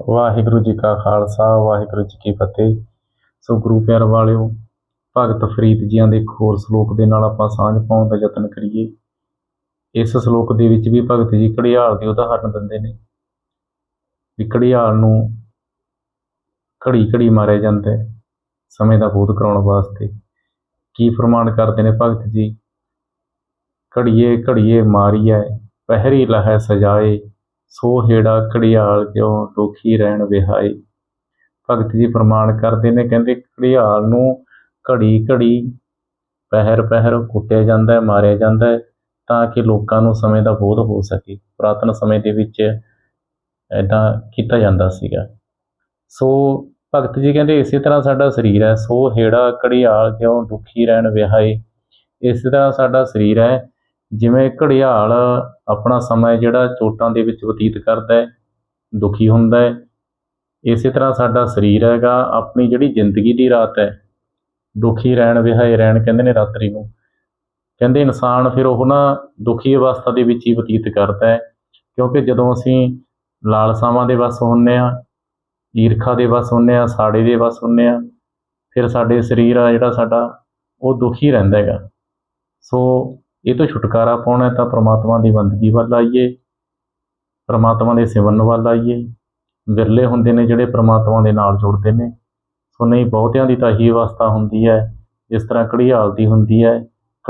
ਵਾਹਿਗੁਰੂ ਜੀ ਕਾ ਖਾਲਸਾ, ਵਾਹਿਗੁਰੂ ਜੀ ਕੀ ਫਤਿਹ। ਸੋ ਗੁਰੂ ਪਿਆਰ ਵਾਲਿਓ, ਭਗਤ ਫਰੀਦ ਜੀਆਂ ਦੇ ਇੱਕ ਹੋਰ ਸ਼ਲੋਕ ਦੇ ਨਾਲ ਆਪਾਂ ਸਾਂਝ ਪਾਉਣ ਦਾ ਯਤਨ ਕਰੀਏ। ਇਸ ਸ਼ਲੋਕ ਦੇ ਵਿੱਚ ਵੀ ਭਗਤ ਜੀ ਘੜਿਆਲ ਦੀ ਉਦਾਹਰਨ ਦਿੰਦੇ ਨੇ। ਵੀ ਘੜਿਆਲ ਨੂੰ ਘੜੀ ਘੜੀ ਮਾਰਿਆ ਜਾਂਦਾ ਹੈ, ਸਮੇਂ ਦਾ ਬੋਧ ਕਰਾਉਣ ਵਾਸਤੇ। ਕੀ ਫਰਮਾਨ ਕਰਦੇ ਨੇ ਭਗਤ ਜੀ? ਘੜੀਏ ਘੜੀਏ ਮਾਰੀਐ, ਪਹਿਰੀ ਲਹੈ ਸਜਾਏ ਸੋ ਹੇੜਾ ਘੜਿਆਲ ਕਿਉ ਦੁਖੀ ਰਹਿਣ ਵਿਹਾਏ ਭਗਤ ਜੀ ਪ੍ਰਮਾਣ ਕਰਦੇ ਨੇ, ਕਹਿੰਦੇ ਘੜਿਆਲ ਨੂੰ ਘੜੀ ਘੜੀ ਪਹਿਰ ਪਹਿਰ ਕੁੱਟਿਆ ਜਾਂਦਾ ਹੈ, ਮਾਰਿਆ ਜਾਂਦਾ ਹੈ, ਤਾਂ ਕਿ ਲੋਕਾਂ ਨੂੰ ਸਮੇਂ ਦਾ ਬੋਧ ਹੋ ਸਕੇ। ਪੁਰਾਤਨ ਸਮੇਂ ਦੇ ਵਿੱਚ ਐਦਾਂ ਕੀਤਾ ਜਾਂਦਾ ਸੀਗਾ। ਸੋ ਭਗਤ ਜੀ ਕਹਿੰਦੇ, ਇਸੇ ਤਰ੍ਹਾਂ ਸਾਡਾ ਸਰੀਰ ਹੈ। ਸੋ ਹੇੜਾ ਘੜਿਆਲ ਕਿਉ ਦੁਖੀ ਰਹਿਣ ਵਿਹਾਏ ਇਸੇ ਤਰ੍ਹਾਂ ਸਾਡਾ ਸਰੀਰ ਹੈ। ਜਿਵੇਂ ਘੜਿਆਲ ਆਪਣਾ ਸਮਾਂ ਜਿਹੜਾ ਚੋਟਾਂ ਦੇ ਵਿੱਚ ਬਤੀਤ ਕਰਦਾ ਹੈ, ਦੁਖੀ ਹੁੰਦਾ ਹੈ, ਇਸੇ ਤਰ੍ਹਾਂ ਸਾਡਾ ਸਰੀਰ ਹੈਗਾ, ਆਪਣੀ ਜਿਹੜੀ ਜ਼ਿੰਦਗੀ ਦੀ ਰਾਤ ਹੈ, ਦੁਖੀ ਰਹਿਣ ਵਿਹਾਏ ਰਹਿਣ ਕਹਿੰਦੇ ਨੇ ਰਾਤਰੀ ਨੂੰ, ਕਹਿੰਦੇ ਇਨਸਾਨ ਫਿਰ ਉਹ ਨਾ ਦੁਖੀ ਅਵਸਥਾ ਦੇ ਵਿੱਚ ਹੀ ਬਤੀਤ ਕਰਦਾ ਹੈ, ਕਿਉਂਕਿ ਜਦੋਂ ਅਸੀਂ ਲਾਲਸਾਵਾਂ ਦੇ ਵੱਸ ਹੁੰਨੇ ਆ ਈਰਖਾ ਦੇ ਵੱਸ ਹੁੰਨੇ ਆ ਸਾੜੇ ਦੇ ਵੱਸ ਹੁੰਨੇ ਆ ਫਿਰ ਸਾਡੇ ਸਰੀਰ ਆ ਜਿਹੜਾ ਸਾਡਾ, ਉਹ ਦੁਖੀ ਰਹਿੰਦਾ ਹੈਗਾ, ਸੋ ਇਹ ਤੋਂ ਛੁਟਕਾਰਾ ਪਾਉਣਾ ਤਾਂ ਪ੍ਰਮਾਤਮਾ ਦੀ ਬੰਦਗੀ ਵੱਲ ਆਈਏ। ਪ੍ਰਮਾਤਮਾ ਦੇ ਸਿਮਰਨ ਵੱਲ ਆਈਏ। ਵਿਰਲੇ ਹੁੰਦੇ ਨੇ ਜਿਹੜੇ ਪ੍ਰਮਾਤਮਾ ਦੇ ਨਾਲ ਜੁੜਦੇ ਨੇ। ਸੋ ਨਹੀਂ, ਬਹੁਤਿਆਂ ਦੀ ਤਾਂ ਹੀ ਅਵਸਥਾ ਹੁੰਦੀ ਹੈ। ਜਿਸ ਤਰ੍ਹਾਂ ਘੜੀਆਲ ਦੀ ਹੁੰਦੀ ਹੈ,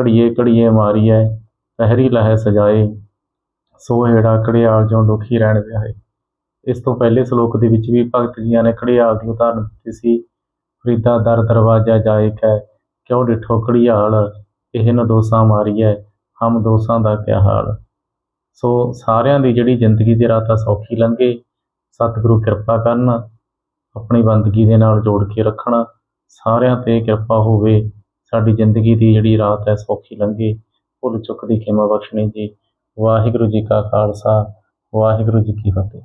ਘੜੀਏ ਘੜੀਏ ਮਾਰੀਐ ਪਹਿਰੀ ਲਹੈ ਸਜਾਏ, ਸੋ ਹੇੜਾ ਘੜਿਆਲ ਜੋ ਦੁਖੀ ਰਹਿਣ ਵਿਆਹੇ। ਇਸ ਤੋਂ ਪਹਿਲੇ ਸ਼ਲੋਕ ਦੇ ਵਿੱਚ ਵੀ ਭਗਤ ਜੀਆਂ ਨੇ ਘੜਿਆਲ ਦੀ ਉਦਾਹਰਨ ਦਿੱਤੀ ਸੀ, ਫਰੀਦਾ ਦਰ ਦਰਵਾਜਾ ਜਾਇਕ ਹੈ ਕਿਉਂ ਡਿਠੋ ਘੜਿਆਲ? ਇਹਨ ਦੋਸਾਂ ਮਾਰੀਐ, ਹਮ ਦੋਸਾਂ ਦਾ ਕਿਆ ਹਾਲ। ਸੋ ਸਾਰਿਆਂ ਦੀ ਜਿਹੜੀ ਜ਼ਿੰਦਗੀ ਦੀ ਰਾਤ ਆ ਸੌਖੀ ਲੰਘੇ, ਸਤਿਗੁਰੂ ਕਿਰਪਾ ਕਰਨ, ਆਪਣੀ ਬੰਦਗੀ ਦੇ ਨਾਲ ਜੋੜ ਕੇ ਰੱਖਣ, ਸਾਰਿਆਂ ਤੇ ਕਿਰਪਾ ਹੋਵੇ, ਸਾਡੀ ਜ਼ਿੰਦਗੀ ਦੀ ਜਿਹੜੀ ਰਾਤ ਹੈ ਸੌਖੀ ਲੰਘੇ। ਭੁੱਲ ਚੁੱਕ ਦੀ ਖਿਮਾ ਬਖਸ਼ਣੀ ਜੀ। ਵਾਹਿਗੁਰੂ ਜੀ ਕਾ ਖਾਲਸਾ, ਵਾਹਿਗੁਰੂ ਜੀ ਕੀ ਫਤਿਹ।